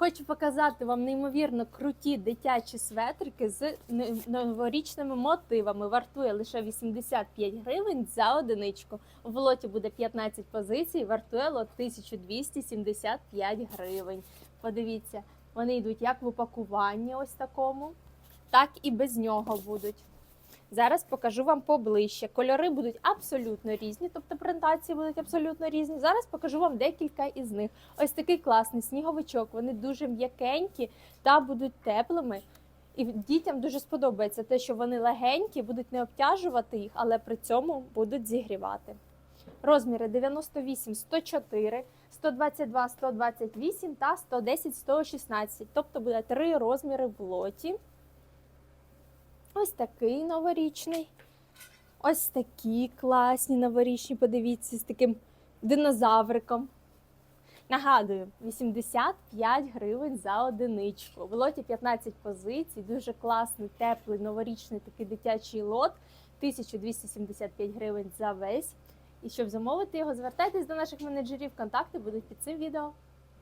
Хочу показати вам неймовірно круті дитячі светрики з новорічними мотивами. Вартує лише 85 гривень за одиничку. В лоті буде 15 позицій, вартує лот 1275 гривень. Подивіться, вони йдуть як в упакуванні, ось такому, так і без нього будуть. Зараз покажу вам поближче. Кольори будуть абсолютно різні, тобто презентації будуть абсолютно різні. Зараз покажу вам декілька із них. Ось такий класний сніговичок. Вони дуже м'якенькі та будуть теплими. І дітям дуже сподобається те, що вони легенькі, будуть не обтяжувати їх, але при цьому будуть зігрівати. Розміри 98, 104, 122, 128 та 110, 116. Тобто буде три розміри в лоті. Ось такий новорічний. Ось такі класні новорічні, подивіться, з таким динозавриком. Нагадую, 85 гривень за одиничку. В лоті 15 позицій, дуже класний, теплий, новорічний такий дитячий лот. 1275 гривень за весь. І щоб замовити його, звертайтесь до наших менеджерів. Контакти будуть під цим відео.